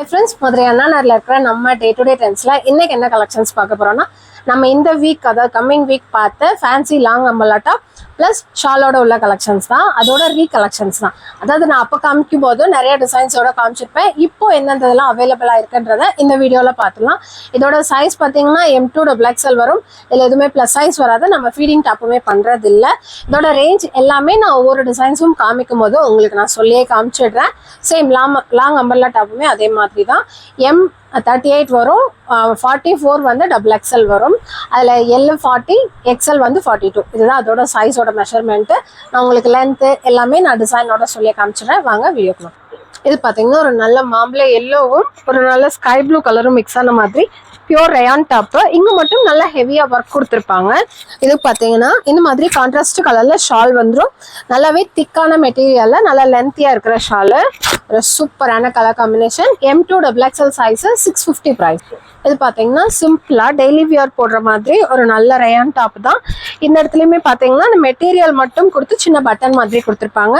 Hi friends Madurai அண்ணா நேரில் இருக்கிற நம்ம டே டு டே ட்ரெண்ட்ஸில் இன்னைக்கு என்ன கலெக்ஷன்ஸ் பார்க்க போறோம்னா நம்ம இந்த வீக் அதாவது கம்மிங் வீக் பார்த்த ஃபேன்சி லாங் அம்பலாட்டா ப்ளஸ் ஷாலோட உள்ள கலெக்ஷன்ஸ் தான். அதோட ரீ கலெக்ஷன்ஸ் தான். அதாவது நான் அப்போ காமிக்கும் போது நிறைய டிசைன்ஸோட காமிச்சிருப்பேன். இப்போ எந்தெந்ததெல்லாம் அவைலபிளாக இருக்குன்றத இந்த வீடியோவில் பார்த்துலாம் இதோட சைஸ் பார்த்தீங்கன்னா எம் டூ டபுள் எக்ஸல் வரும். இதில் எதுவுமே ப்ளஸ் சைஸ் வராது. நம்ம ஃபீடிங் டாப்புமே பண்ணுறது இல்லை இதோட ரேஞ்ச் எல்லாமே நான் ஒவ்வொரு டிசைன்ஸும் காமிக்கும் போது உங்களுக்கு நான் சொல்லியே காமிச்சிடுறேன். சேம் லாங் லாங் அம்பர்லா டாப்புமே அதே மாதிரி தான். எம் தேர்ட்டி எயிட் வரும். ஃபார்ட்டி ஃபோர் வந்து டபுள் எக்ஸல் வரும். அதில் எல் ஃபார்ட்டி எக்ஸல் வந்து ஃபார்ட்டி டூ இதுதான் அதோட சைஸோட மெஷர்மெண்ட்டு நான் உங்களுக்கு லென்த்து எல்லாமே நான் டிசைனோட சொல்லி காமிச்சிடுறேன். வாங்க வீடியோக்குள்ள இது பார்த்தீங்கன்னா ஒரு நல்ல மாம்பழ எல்லோவும் ஒரு நல்ல ஸ்கை ப்ளூ கலரும் மிக்ஸ் ஆன மாதிரி பியூர் ரயான் டாப்பு இங்கே மட்டும் நல்லா ஹெவியாக ஒர்க் கொடுத்துருப்பாங்க. இது பார்த்தீங்கன்னா இந்த மாதிரி கான்ட்ராஸ்ட் கலரில் ஷால் வந்துடும் நல்லாவே திக்கான மெட்டீரியலில் நல்லா லென்த்தியாக இருக்கிற ஷாலு ஒரு சூப்பரான colour combination M to double XL size six fifty price இது பார்த்தீங்கன்னா சிம்பிளாக டெய்லி வியர் போடுற மாதிரி ஒரு நல்ல ரயான் டாப் தான். இந்த இடத்துலையுமே பார்த்தீங்கன்னா அந்த மெட்டீரியல் மட்டும் கொடுத்து சின்ன பட்டன் மாதிரி கொடுத்துருப்பாங்க.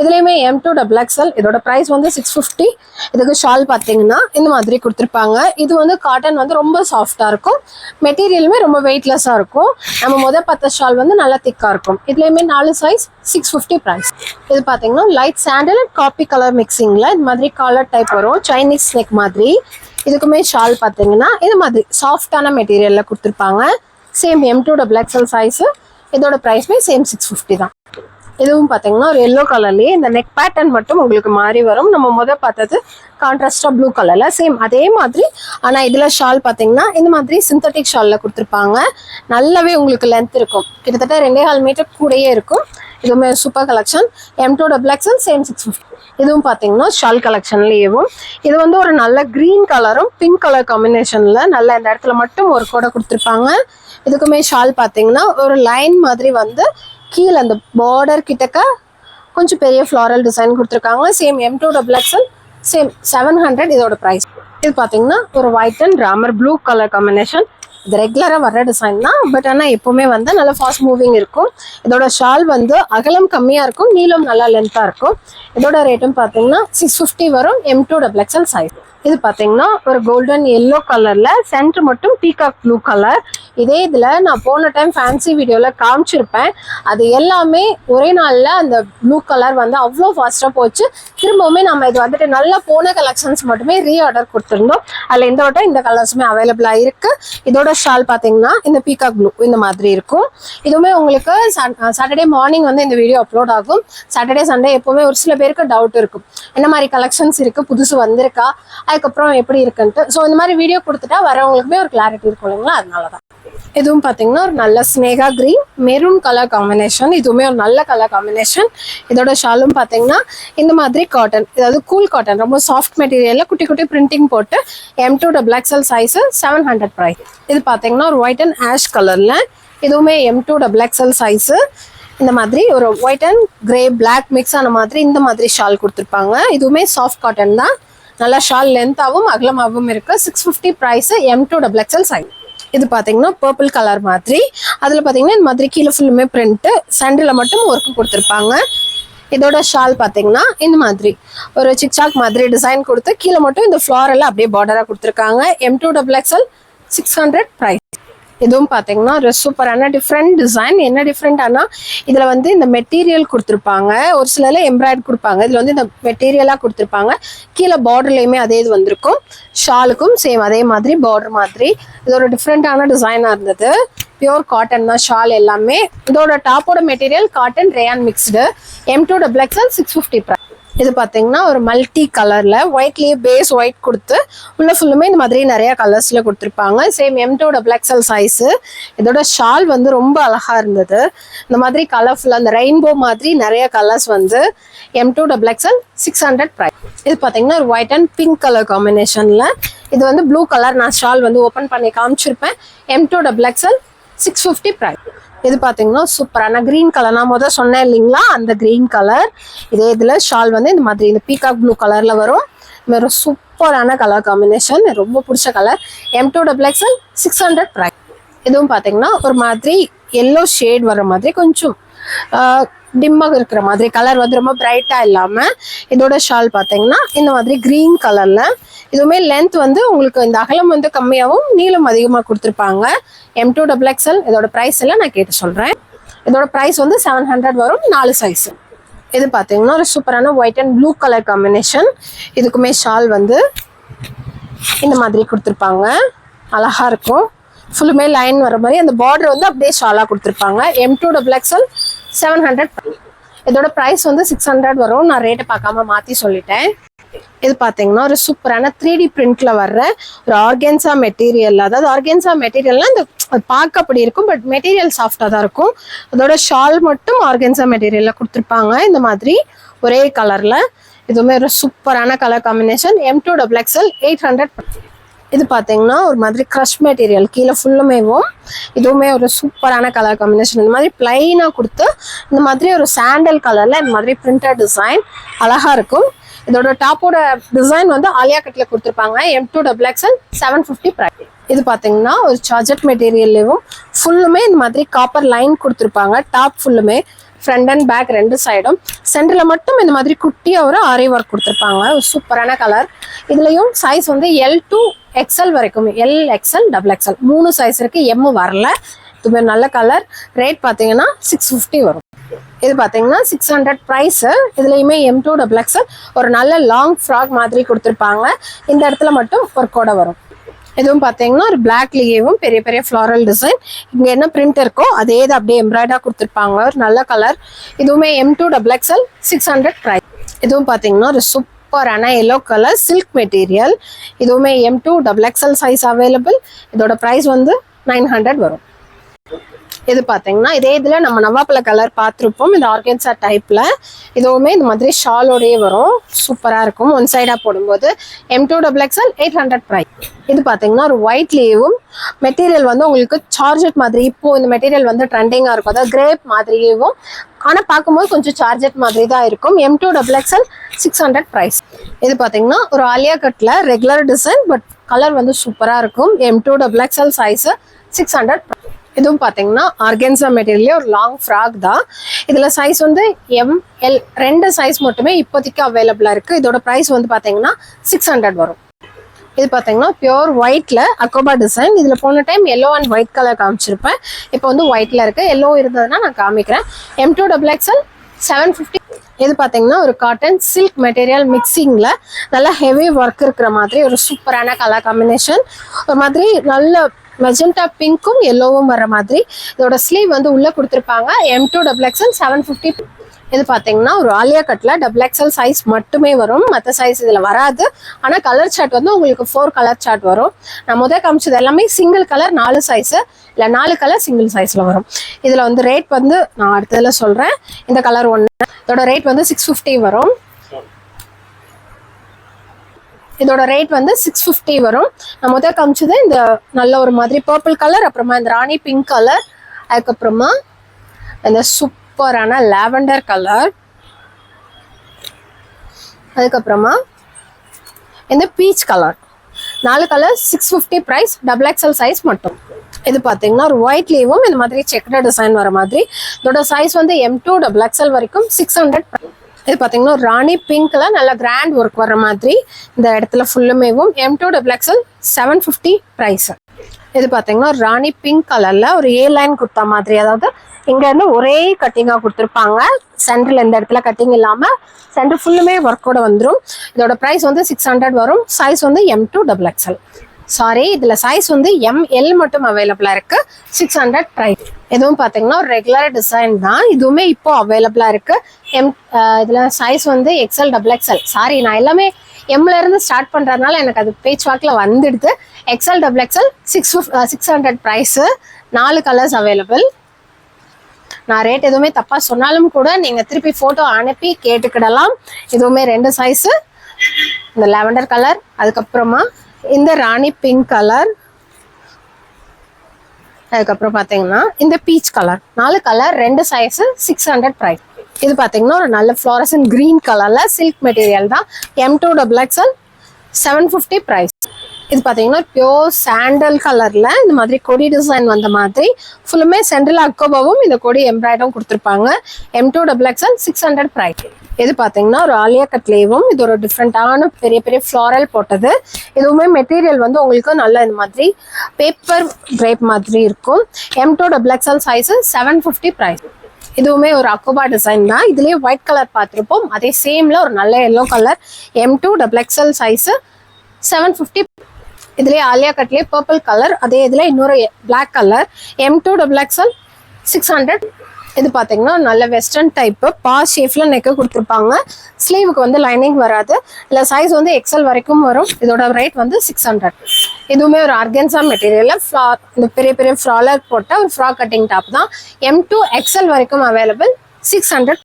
இதுலேயுமே எம் டூ டபுள் எக்ஸல் இதோட ப்ரைஸ் வந்து சிக்ஸ் ஃபிஃப்டி இதுக்கு ஷால் பார்த்தீங்கன்னா இந்த மாதிரி கொடுத்துருப்பாங்க. இது வந்து காட்டன் வந்து ரொம்ப சாஃப்டாக இருக்கும். மெட்டீரியலுமே ரொம்ப வெயிட்லெஸ்ஸாக இருக்கும். நம்ம முத பத்த ஷால் வந்து நல்லா திக்காக இருக்கும். இதுலேயுமே நாலு சைஸ் சிக்ஸ் ஃபிஃப்டி ப்ரைஸ் இது பார்த்தீங்கன்னா light sandal and coffee colour மிக்சிங்கில் இந்த மாதிரி காலர் டைப் வரும். சைனீஸ் ஸ்னேக் மாதிரி. இதுக்குமே ஷால் பார்த்தீங்கன்னா இது மாதிரி சாஃப்டான மெட்டீரியலில் கொடுத்துருப்பாங்க. Same M to double XL size இதோட ப்ரைஸ்மே சேம் சிக்ஸ் ஃபிஃப்டி தான். இதுவும் பார்த்தீங்கன்னா ஒரு எல்லோ கலர்லேயே இந்த நெக் பேட்டர்ன் மட்டும் உங்களுக்கு மாறி வரும். நம்ம முதல் பார்த்தது கான்ட்ராஸ்டாக ப்ளூ கலரில் சேம் அதே மாதிரி ஆனால் இதில் ஷால் பார்த்தீங்கன்னா இந்த மாதிரி சிந்தட்டிக் ஷாலில் கொடுத்துருப்பாங்க. நல்லாவே உங்களுக்கு லென்த் இருக்கும். கிட்டத்தட்ட ரெண்டே கால் மீட்டர் கூடயே இருக்கும். இதுவுமே super collection M to double XL same six fifty இதுவும் பார்த்தீங்கன்னா ஷால் கலெக்ஷன்லேயும் இது வந்து ஒரு நல்ல க்ரீன் கலரும் பிங்க் கலர் காம்பினேஷனில் நல்ல இந்த இடத்துல மட்டும் ஒரு கூட கொடுத்துருப்பாங்க. இதுக்குமே ஷால் பார்த்தீங்கன்னா ஒரு லைன் மாதிரி வந்து கீழே அந்த பார்டர் கிட்டக்க கொஞ்சம் பெரிய ஃப்ளாரல் டிசைன் கொடுத்துருக்காங்க. Same M to double XL same seven hundred இதோட ப்ரைஸ் இது பார்த்தீங்கன்னா ஒரு white and Ramar blue colour combination இது ரெகுலராக வர்ற டிசைன் தான். பட் ஆனால் எப்போவுமே வந்து நல்லா ஃபாஸ்ட் மூவிங் இருக்கும். இதோட ஷால் வந்து அகலம் கம்மியாக இருக்கும் நீளம் நல்லா லென்த்தாக இருக்கும். இதோட ரேட்டும் பார்த்தீங்கன்னா சிக்ஸ் ஃபிஃப்டி வரும் M to double XL size இது பார்த்தீங்கன்னா ஒரு கோல்டன் எல்லோ கலரில் சென்டர் மட்டும் பீகாக் ப்ளூ கலர் இதே இதில் நான் போன டைம் ஃபேன்சி வீடியோவில் காமிச்சிருப்பேன். அது எல்லாமே ஒரே நாளில் அந்த ப்ளூ கலர் வந்து அவ்வளோ ஃபாஸ்ட்டாக போச்சு. திரும்பவுமே நம்ம இது வந்துட்டு நல்லா போன கலெக்ஷன்ஸ் மட்டுமே ரீஆர்டர் கொடுத்துருந்தோம். அதில் இந்த வட்டம் இந்த கலர்ஸுமே அவைலபிளாக இருக்குது இதோட ஷால் பார்த்தீங்கன்னா இந்த பீகாக் ப்ளூ இந்த மாதிரி இருக்கும். இதுவுமே உங்களுக்கு சாட்டர்டே மார்னிங் வந்து இந்த வீடியோ அப்லோட் ஆகும். சாட்டர்டே சண்டே எப்போவுமே ஒரு சில பேருக்கு டவுட் இருக்கும். என்ன மாதிரி கலெக்ஷன்ஸ் இருக்குது புதுசு வந்திருக்கா? அதுக்கப்புறம் எப்படி இருக்குன்ட்டு. ஸோ இந்த மாதிரி வீடியோ கொடுத்துட்டா வரவங்களுக்குமே ஒரு கிளாரிட்டி இருக்கும் இல்லைங்களா? அதனால தான் இதுவும் பார்த்தீங்கன்னா ஒரு நல்ல ஸ்னேகா கிரீன் மெரூன் கலர் காம்பினேஷன் இதுவுமே ஒரு நல்ல கலர் காம்பினேஷன் இதோட ஷாலும் பார்த்தீங்கன்னா இந்த மாதிரி காட்டன் இதாவது கூல் காட்டன் ரொம்ப சாஃப்ட் மெட்டீரியலில் குட்டி குட்டி பிரிண்டிங் போட்டு M to double XL size seven hundred price இது பார்த்தீங்கன்னா ஒரு ஒயிட் அண்ட் ஆஷ் கலரில் இதுவுமே M to double XL size இந்த மாதிரி ஒரு white and grey black mix ஆன மாதிரி இந்த மாதிரி ஷால் கொடுத்துருப்பாங்க. இதுவுமே சாஃப்ட் காட்டன் தான். நல்லா ஷால் லென்த்தாகவும் அகலமாகவும் இருக்குது six fifty price M to double XL size இது பார்த்தீங்கன்னா பர்பிள் கலர் மாதிரி. அதில் பார்த்தீங்கன்னா இந்த மாதிரி கீழே ஃபுல்லுமே பிரிண்ட்டு சண்டில் மட்டும் ஒர்க்கு கொடுத்துருப்பாங்க. இதோட ஷால் பார்த்தீங்கன்னா இந்த மாதிரி. ஒரு சிக்சாக் மாதிரி டிசைன் கொடுத்து கீழே மட்டும் இந்த ஃப்ளாரெல்லாம் அப்படியே பார்டராக கொடுத்துருக்காங்க. M to double XL six hundred price இதுவும் பார்த்தீங்கன்னா ஒரு சூப்பரான டிஃப்ரெண்ட் டிசைன் என்ன டிஃப்ரெண்டானா இதில் வந்து இந்த மெட்டீரியல் கொடுத்துருப்பாங்க. ஒரு சிலர் எம்ப்ராய்ட் கொடுப்பாங்க. இதில் வந்து இந்த மெட்டீரியலாக கொடுத்துருப்பாங்க. கீழே பார்டர்லேயுமே அதே இது வந்திருக்கும். ஷாலுக்கும் சேம் அதே மாதிரி பார்டர் மாதிரி. இது ஒரு டிஃப்ரெண்ட்டான டிசைனாக இருந்தது. பியூர் காட்டன் தான் ஷால் எல்லாமே. இதோட டாப்போட material cotton rayon mixed M to double XL six fifty இது பார்த்தீங்கன்னா ஒரு மல்டி கலரில் ஒயிட்லேயே பேஸ் ஒயிட் கொடுத்து உள்ள ஃபுல்லுமே இந்த மாதிரி நிறைய கலர்ஸில் கொடுத்துருப்பாங்க. சேம் எம் டூ சைஸு இதோட ஷால் வந்து ரொம்ப அழகாக இருந்தது. இந்த மாதிரி கலர்ஃபுல்லாக அந்த ரெயின்போ மாதிரி நிறைய கலர்ஸ் வந்து M to double XL six hundred price இது பார்த்தீங்கன்னா ஒரு ஒயிட் அண்ட் பிங்க் கலர் காம்பினேஷனில் இது வந்து ப்ளூ கலர் நான் ஷால் வந்து ஓப்பன் பண்ணி காமிச்சிருப்பேன். M to double XL six fifty price இது பார்த்தீங்கன்னா சூப்பரான க்ரீன் கலர் நான் முதல் சொன்னேன் இல்லைங்களா? அந்த க்ரீன் கலர் இதே இதில் ஷால் வந்து இந்த மாதிரி இந்த பீகாக் ப்ளூ கலரில் வரும். வெறும் சூப்பரான கலர் காம்பினேஷன் ரொம்ப பிடிச்ச colour M to double XL six hundred price இதுவும் பார்த்தீங்கன்னா ஒரு மாதிரி எல்லோ ஷேட் வர மாதிரி கொஞ்சம் டிம்மாக இருக்கிற மாதிரி கலர் வந்து ரொம்ப பிரைட்டாக இல்லாமல் இதோட ஷால் பார்த்தீங்கன்னா இந்த மாதிரி க்ரீன் கலரில் இதுவுமே லென்த் வந்து உங்களுக்கு இந்த அகலம் வந்து கம்மியாகவும் நீளம் அதிகமாக கொடுத்துருப்பாங்க. எம் டூ டபுள் எக்ஸ்எல் இதோட ப்ரைஸ் எல்லாம் நான் கேட்டு சொல்கிறேன் இதோட ப்ரைஸ் வந்து செவன் ஹண்ட்ரட் வரும் நாலு சைஸ் இது பார்த்தீங்கன்னா ஒரு சூப்பரான white and blue colour combination இதுக்குமே ஷால் வந்து இந்த மாதிரி கொடுத்துருப்பாங்க. அழகாக இருக்கும். ஃபுல்லுமே லைன் வர மாதிரி அந்த பார்டர் வந்து அப்படியே ஷாலாக கொடுத்துருப்பாங்க. M to double XL seven hundred இதோட ப்ரைஸ் வந்து சிக்ஸ் ஹண்ட்ரட் வரும். நான் ரேட்டை பார்க்காம மாற்றி சொல்லிட்டேன். இது பார்த்தீங்கன்னா ஒரு சூப்பரான த்ரீ டி பிரிண்ட்ல வர்ற ஒரு ஆர்கென்சா மெட்டீரியல் அதாவது ஆர்கென்சா மெட்டீரியல்னா இந்த பார்க்க அப்படி இருக்கும் பட் மெட்டீரியல் சாஃப்டாக தான் இருக்கும். அதோட ஷால் மட்டும் ஆர்கென்சா மெட்டீரியல்ல கொடுத்துருப்பாங்க. இந்த மாதிரி ஒரே கலர்ல இதுவுமே ஒரு சூப்பரான colour combination M to double XL eight hundred இது பார்த்தீங்கன்னா ஒரு மாதிரி க்ரஷ் மெட்டீரியல் கீழே ஃபுல்லுமேவும் இதுவுமே ஒரு சூப்பரான கலர் காம்பினேஷன் இந்த மாதிரி பிளைனாக கொடுத்து இந்த மாதிரி ஒரு சாண்டல் கலரில் இந்த மாதிரி பிரிண்டட் டிசைன் அழகா இருக்கும். இதோட டாப்போட டிசைன் வந்து ஆலியா கட்டில் கொடுத்துருப்பாங்க. M to double XL seven fifty price இது பார்த்தீங்கன்னா ஒரு சார்ஜட் மெட்டீரியல்லையும் ஃபுல்லுமே இந்த மாதிரி காப்பர் லைன் கொடுத்துருப்பாங்க. டாப் ஃபுல்லுமே ஃப்ரண்ட் அண்ட் பேக் ரெண்டு சைடும் சென்டரில் மட்டும் இந்த மாதிரி குட்டியாக ஒரு ஆரி ஒர்க் கொடுத்துருப்பாங்க. ஒரு சூப்பரான கலர் இதுலேயும் சைஸ் வந்து எல் டு எக்ஸ்எல் வரைக்கும். எல் எக்ஸ்எல் டபுள் எக்ஸ்எல் மூணு சைஸ் இருக்குது எம்மு வரல. இதுமாதிரி நல்ல கலர் ரேட் பார்த்தீங்கன்னா சிக்ஸ் ஃபிஃப்டி வரும். இது பார்த்தீங்கன்னா சிக்ஸ் ஹண்ட்ரட் ப்ரைஸு இதுலேயுமே எம் டூ டபுள் எக்ஸ்எல் ஒரு நல்ல லாங் ஃப்ராக் மாதிரி கொடுத்துருப்பாங்க. இந்த இடத்துல மட்டும் ஒர்க்கோட வரும். இதுவும் பார்த்தீங்கன்னா ஒரு பிளாக்லேயும் பெரிய பெரிய ஃப்ளாரல் டிசைன் இங்கே என்ன பிரிண்ட் இருக்கோ அதே இது அப்படியே எம்ப்ராய்டாக கொடுத்துருப்பாங்க. ஒரு நல்ல கலர் இதுவுமே M to double XL six hundred price இதுவும் பார்த்தீங்கன்னா ஒரு சூப்பரான எல்லோ கலர் சில்க் மெட்டீரியல் இதுவுமே M to double XL size available இதோட ப்ரைஸ் வந்து நைன் ஹண்ட்ரட் வரும். இது பார்த்தீங்கன்னா இதே இதில் நம்ம நவாப்பழ கலர் பார்த்துருப்போம் இந்த ஆர்கன்சா டைப்பில் இதுவுமே இந்த மாதிரி ஷாலோடயே வரும். சூப்பராக இருக்கும். ஒன் சைடாக போடும்போது M to double XL eight hundred price இது பார்த்தீங்கன்னா ஒரு ஒயிட்லேயும் மெட்டீரியல் வந்து உங்களுக்கு சார்ஜெட் மாதிரி இப்போது இந்த மெட்டீரியல் வந்து ட்ரெண்டிங்காக இருக்கும். அதாவது கிரேப் மாதிரியும் ஆனால் பார்க்கும்போது கொஞ்சம் சார்ஜெட் மாதிரி தான் இருக்கும். M to double XL six hundred price இது பார்த்தீங்கன்னா ஒரு ஆலியா கட்டில் ரெகுலர் டிசைன் பட் கலர் வந்து சூப்பராக இருக்கும். M to double XL size six hundred இதுவும் பார்த்தீங்கன்னா ஆர்கென்சா மெட்டீரியல்லே ஒரு லாங் ஃப்ராக் தான். இதில் சைஸ் வந்து எம் எல் ரெண்டு சைஸ் மட்டுமே இப்போதைக்கு அவைலபிளாக இருக்குது இதோட ப்ரைஸ் வந்து பார்த்தீங்கன்னா சிக்ஸ் ஹண்ட்ரட் வரும். இது பார்த்தீங்கன்னா பியோர் ஒயிட்டில் அக்கோபா டிசைன் இதில் போன time yellow and white colour காமிச்சிருப்பேன். இப்போ வந்து ஒயிட்டில் இருக்குது எல்லோ இருந்ததுன்னா நான் காமிக்கிறேன். M to double XL seven fifty இது பார்த்தீங்கன்னா ஒரு காட்டன் சில்க் மெட்டீரியல் மிக்சிங்கில் நல்லா ஹெவி ஒர்க் இருக்கிற மாதிரி ஒரு சூப்பரான கலர் காம்பினேஷன் ஒரு மாதிரி நல்ல மெஜெண்டா பிங்க்கும் எல்லோவும் வர மாதிரி. இதோட ஸ்லீவ் வந்து உள்ளே கொடுத்துருப்பாங்க. M to double XL seven fifty இது பார்த்தீங்கன்னா ஒரு ஆலியா கட்டில் டபுள் எக்ஸ்எல் சைஸ் மட்டுமே வரும். மற்ற சைஸ் இதில் வராது. ஆனால் கலர் சார்ட் வந்து உங்களுக்கு ஃபோர் கலர் சார்ட் வரும். நான் முதல் காமிச்சது எல்லாமே சிங்கிள் கலர் நாலு சைஸு இல்லை நாலு கலர் சிங்கிள் சைஸில் வரும். இதில் வந்து ரேட் வந்து நான் அடுத்ததில் சொல்கிறேன் இந்த கலர் ஒன்று இதோட ரேட் வந்து சிக்ஸ் ஃபிஃப்டி வரும். இதோட ரேட் வந்து சிக்ஸ் ஃபிஃப்டி வரும். நான் முதல் காமிச்சது இந்த நல்ல ஒரு மாதிரி பர்பிள் கலர் அப்புறமா இந்த ராணி பிங்க் கலர் அதுக்கப்புறமா இந்த சூப்பரான லாவெண்டர் கலர் அதுக்கப்புறமா இந்த பீச் கலர் நாலு colour six fifty price double XL size மட்டும். இது பார்த்தீங்கன்னா ஒரு ஒயிட்லேயும் இந்த மாதிரி செக்டு டிசைன் வர மாதிரி. இதோட சைஸ் வந்து எம் டூ டபுள் எக்ஸ்எல் வரைக்கும் சிக்ஸ் ஹண்ட்ரட் இது பார்த்தீங்கன்னா ராணி பிங்க்ல நல்ல கிராண்ட் ஒர்க் வர மாதிரி இந்த இடத்துல ஃபுல்லுமேவும் M to double XL seven fifty price இது பார்த்தீங்கன்னா ராணி பிங்க் கலர்ல ஒரு ஏ லைன் கொடுத்த மாதிரி. அதாவது இங்க இருந்து ஒரே கட்டிங்கா கொடுத்துருப்பாங்க. சென்டர்ல இந்த இடத்துல கட்டிங் இல்லாம சென்டர் ஃபுல்லுமே ஒர்க்கோட வந்துடும் இதோட ப்ரைஸ் வந்து சிக்ஸ் ஹண்ட்ரட் வரும். சைஸ் வந்து M to double XL sorry இதுல சைஸ் வந்து எம் எல் மட்டும் அவைலபிளா இருக்கு. சிக்ஸ் ஹண்ட்ரட் ப்ரைஸ் எதுவும் பாத்தீங்கன்னா ஒரு ரெகுலர் டிசைன் தான். இதுவுமே இப்போ அவைலபிளா இருக்கு. எம் இதில் சைஸ் வந்து எக்ஸ்எல் டபுள் எக்ஸ்எல் சாரி நான் எல்லாமே எம்ல இருந்து ஸ்டார்ட் பண்ணுறதுனால எனக்கு அது பேச் வாக்கில் வந்துடுது XL double XL six six hundred price நாலு கலர்ஸ் அவைலபிள் நான் ரேட் எதுவுமே தப்பாக சொன்னாலும் கூட நீங்கள் திருப்பி ஃபோட்டோ அனுப்பி கேட்டுக்கிடலாம். எதுவுமே ரெண்டு சைஸு இந்த லாவெண்டர் கலர் அதுக்கப்புறமா இந்த ராணி பிங்க் கலர் அதுக்கப்புறம் பார்த்தீங்கன்னா இந்த பீச் கலர் நாலு கலர் ரெண்டு சைஸு சிக்ஸ் ஹண்ட்ரட் ப்ரைஸ் இது பார்த்தீங்கன்னா ஒரு நல்ல ஃப்ளாரசன் கிரீன் கலரில் சில்க் மெட்டீரியல் தான். M to double XL seven fifty price இது பார்த்தீங்கன்னா பியோர் சாண்டல் கலரில் இந்த மாதிரி கொடி டிசைன் வந்த மாதிரி ஃபுல்லுமே சென்ட்ரல் அக்கோபாவும் இந்த கொடி எம்ப்ராய்டும் கொடுத்துருப்பாங்க. M to double XL six hundred price இது பார்த்தீங்கன்னா ஒரு ஆலியா கட்லேவும் இது ஒரு டிஃப்ரெண்ட்டான பெரிய பெரிய ஃப்ளாரல் போட்டது. இதுவுமே மெட்டீரியல் வந்து உங்களுக்கு நல்ல இந்த மாதிரி பேப்பர் கிரேப் மாதிரி இருக்கும். M to double XL size seven fifty price இதுவுமே ஒரு அக்கோபா டிசைன் தான். இதுலேயே ஒயிட் கலர் பார்த்துருப்போம். அதே சேமில் ஒரு நல்ல yellow colour M to double XL size seven fifty இதுலேயே ஆலியா கட்லேயே பர்பிள் கலர் அதே இதில் இன்னொரு black colour M to double XL six hundred இது பார்த்தீங்கன்னா நல்ல வெஸ்டர்ன் டைப்பு பா ஷேஃப்ல நெக்கு கொடுத்துருப்பாங்க. ஸ்லீவுக்கு வந்து லைனிங் வராது. இல்லை சைஸ் வந்து எக்ஸல் வரைக்கும் வரும். இதோட ரேட் வந்து சிக்ஸ் ஹண்ட்ரட் இதுவுமே ஒரு ஆர்கன்சா மெட்டீரியலில் ஃப்ளா இந்த பெரிய பெரிய ஃப்ராலர் போட்ட ஒரு ஃப்ராக் கட்டிங் டாப் தான். எம் டூ எக்ஸல் வரைக்கும் அவைலபிள் சிக்ஸ் ஹண்ட்ரட்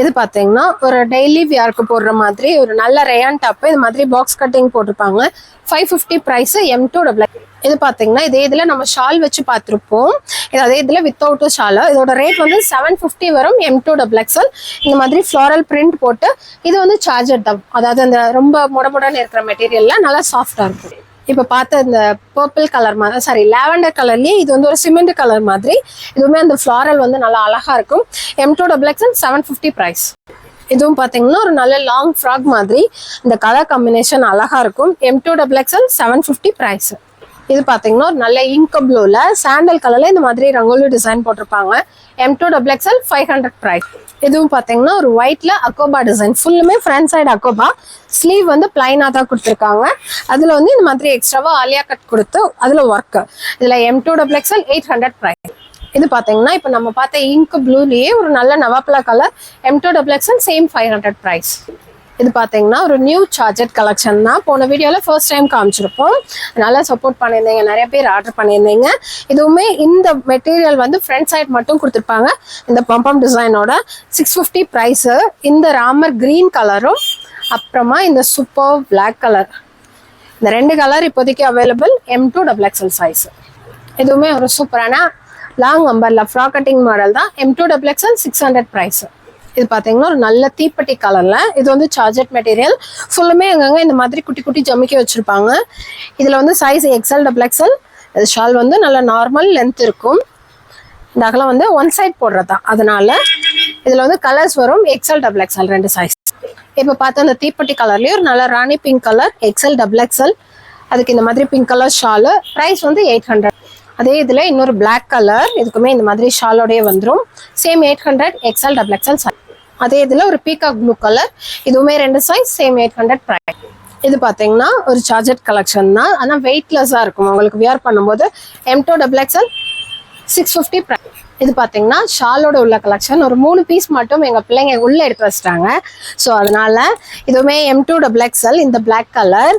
இது பார்த்தீங்கன்னா ஒரு டெய்லி வியாருக்கு போடுற மாதிரி ஒரு நல்ல ரேயான் டாப் இது மாதிரி பாக்ஸ் கட்டிங் போட்டிருப்பாங்க. Five fifty price M to double இது பார்த்தீங்கன்னா இதே இதில் நம்ம ஷால் வச்சு பார்த்துருப்போம் இது அதே இதில் வித்தவுட் ஷாலோ இதோட ரேட் வந்து செவன் ஃபிஃப்டி வரும் எம் டூ டபுள் எக்ஸல் இந்த மாதிரி ஃப்ளாரல் பிரிண்ட் போட்டு இது வந்து சார்ஜர் தான். அதாவது அந்த ரொம்ப முடமுடன்னு இருக்கிற மெட்டீரியல்லாம் நல்லா சாஃப்டாக இருக்கும். இப்போ பார்த்த இந்த பர்பிள் கலர் மாதிரி சாரி லாவெண்டர் கலர்லேயே இது வந்து ஒரு சிமெண்ட் கலர் மாதிரி. இதுவுமே அந்த ஃப்ளாரல் வந்து நல்லா அழகா இருக்கும். M to double X seven fifty price இதுவும் பார்த்தீங்கன்னா ஒரு நல்ல லாங் ஃப்ராக் மாதிரி. இந்த கலர் காம்பினேஷன் அழகா இருக்கும். M to double XL seven fifty price இது பார்த்தீங்கன்னா ஒரு நல்ல இங்க் ப்ளூல சாண்டல் கலர்ல இந்த மாதிரி ரங்கோலி டிசைன் போட்டிருப்பாங்க. M to double XL five hundred price இதுவும் பார்த்தீங்கன்னா ஒரு ஒயிட்ல அக்கோபா டிசைன் ஃபுல்லுமே ஃப்ரண்ட் சைடு அக்கோபா ஸ்லீவ் வந்து பிளைனாக தான் கொடுத்துருக்காங்க. அதில் வந்து இந்த மாதிரி எக்ஸ்ட்ராவாக ஆலியா கட் கொடுத்து அதில் ஒர்க் இதில் M to double XL eight hundred price இது பார்த்தீங்கன்னா இப்போ நம்ம பார்த்த இங்க் ப்ளூலேயே ஒரு நல்ல நவாப்பலா colour M to double XL same five hundred price இது பார்த்தீங்கன்னா ஒரு நியூ சார்ஜர் கலெக்ஷன் தான். போன வீடியோவில் ஃபர்ஸ்ட் டைம் காமிச்சிருப்போம். நல்லா சப்போர்ட் பண்ணியிருந்தீங்க. நிறைய பேர் ஆர்டர் பண்ணியிருந்தீங்க. இதுவுமே இந்த மெட்டீரியல் வந்து ஃப்ரண்ட் சைட் மட்டும் கொடுத்துருப்பாங்க. இந்த பம்பம் டிசைனோட சிக்ஸ் ஃபிஃப்டி ப்ரைஸு இந்த ராமர் க்ரீன் கலரும் அப்புறமா இந்த சூப்பர் பிளாக் கலர் இந்த ரெண்டு கலர் இப்போதைக்கு available M to double XL size இதுவுமே ஒரு சூப்பரான லாங் அம்பரில் ஃப்ராக் கட்டிங் மாடல் தான். M to double XL six hundred price இது பார்த்தீங்கன்னா ஒரு நல்ல தீப்பெட்டி கலரில். இது வந்து சார்ஜட் மெட்டீரியல் ஃபுல்லுமே அங்கங்க இந்த மாதிரி குட்டி குட்டி ஜமிக்க வச்சுருப்பாங்க. இதில் வந்து size XL double XL shawl வந்து நல்ல நார்மல் லென்த் இருக்கும். இந்த அகலம் வந்து ஒன் சைட் போடுறது. தான் அதனால இதில் வந்து கலர்ஸ் வரும். எக்ஸ்எல் டபுள் எக்ஸ்எல் ரெண்டு சைஸ் இப்போ பார்த்தா அந்த தீப்பெட்டி கலர்லேயும் ஒரு நல்ல ராணி pink colour XL double XL அதுக்கு இந்த மாதிரி பிங்க் கலர் ஷாலு ப்ரைஸ் வந்து எயிட் ஹண்ட்ரட் அதே இதில் இன்னொரு பிளாக் கலர் இதுக்குமே இந்த மாதிரி ஷாலோடய வந்துடும் same eight hundred XL double XL அதே இதில் ஒரு பீகாக் ப்ளூ கலர் இதுவுமே ரெண்டு size same eight hundred price இது பார்த்தீங்கன்னா ஒரு சார்ஜட் கலெக்ஷன் தான். ஆனால் வெயிட்லெஸ்ஸாக இருக்கும். உங்களுக்கு வியர் பண்ணும்போது M to double XL six fifty இது பார்த்தீங்கன்னா ஷாலோட உள்ள கலெக்ஷன் ஒரு மூணு பீஸ் மட்டும் எங்கள் பிள்ளைங்க உள்ளே எடுத்து வச்சிட்டாங்க. ஸோ அதனால இதுவுமே எம் டூ டபுள் எக்ஸ்எல் இந்த பிளாக் கலர்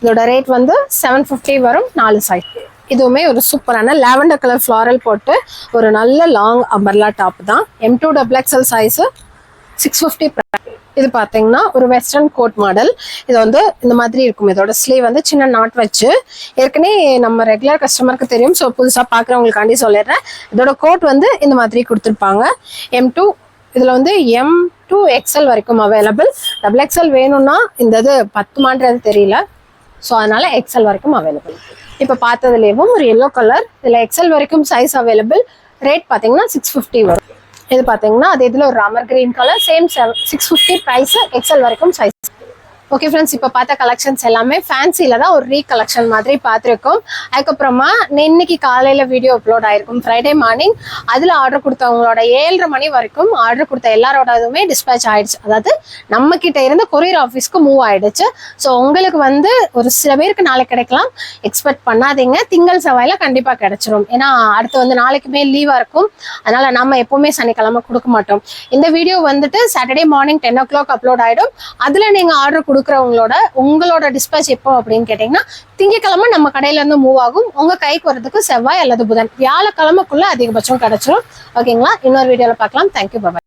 இதோட ரேட் வந்து செவன் ஃபிஃப்டி வரும் நாலு சைஸ் இதுவுமே ஒரு சூப்பரான லாவெண்டர் கலர் ஃப்ளாரல் போட்டு ஒரு நல்ல லாங் அம்பர்லா டாப் தான். M to double XL size six fifty இது பார்த்தீங்கன்னா ஒரு வெஸ்டர்ன் கோட் மாடல் இது வந்து இந்த மாதிரி இருக்கும். இதோட ஸ்லீவ் வந்து சின்ன நாட் வச்சு. ஏற்கனவே நம்ம ரெகுலர் கஸ்டமருக்கு தெரியும். ஸோ புதுசாக பார்க்குறவங்களுக்காண்டி சொல்லிடுறேன். இதோட கோட் வந்து இந்த மாதிரி கொடுத்துருப்பாங்க. எம் டூ இதில் வந்து எம் டூ எக்ஸ்எல் வரைக்கும் அவைலபிள் டபுள் எக்ஸ்எல் வேணும்னா இந்த இது பத்துமான்றது தெரியல. ஸோ அதனால எக்ஸ்எல் வரைக்கும் அவைலபிள் இப்போ பார்த்ததுலேயும் ஒரு எல்லோ கலர் இதில் எக்ஸ்எல் வரைக்கும் சைஸ் அவைலபிள் ரேட் பார்த்தீங்கன்னா சிக்ஸ் ஃபிஃப்டி வரும். இது பார்த்தீங்கன்னா அது இதில் ஒரு Ramar green colour same six fifty price XL வரைக்கும் சைஸ் ஓகே ஃப்ரெண்ட்ஸ் இப்போ பார்த்த கலெக்ஷன்ஸ் எல்லாமே ஃபேன்சியில் தான் ஒரு ரீ கலெக்ஷன் மாதிரி பார்த்துருக்கோம். அதுக்கப்புறமா இன்னைக்கு காலையில் வீடியோ அப்லோட் ஆயிருக்கும். ஃப்ரைடே மார்னிங் அதில் ஆர்டர் கொடுத்தவங்களோட ஏழரை மணி வரைக்கும் ஆர்டர் கொடுத்த எல்லாரோட இதுவுமே டிஸ்பேச் ஆயிடுச்சு. அதாவது நம்ம கிட்ட இருந்து கொரியர் ஆஃபீஸ்க்கு மூவ் ஆயிடுச்சு. ஸோ உங்களுக்கு வந்து ஒரு சில பேருக்கு நாளைக்கு கிடைக்கலாம். எக்ஸ்பெக்ட் பண்ணாதீங்க. திங்கள் செவ்வாயில் கண்டிப்பாக கிடைச்சிரும். ஏன்னா அடுத்து வந்து நாளைக்குமே லீவாக இருக்கும். அதனால நம்ம எப்பவுமே சனிக்கிழமை கொடுக்க மாட்டோம். இந்த வீடியோ வந்துட்டு Saturday morning ten o'clock upload ஆகிடும் அதில் நீங்கள் ஆர்டர் கொடுக்குறவங்களோட உங்களோட டிஸ்பேச் எப்போ அப்படின்னு கேட்டிங்கன்னா திங்கக்கிழமை நம்ம கடையிலேருந்து மூவ் ஆகும். உங்க கைக்கு வரதுக்கு செவ்வாய் அல்லது புதன். வியாழக்கிழமைக்குள்ளே அதிகபட்சம் கிடச்சிரும். ஓகேங்களா இன்னொரு வீடியோவில் பார்க்கலாம். Thank you bye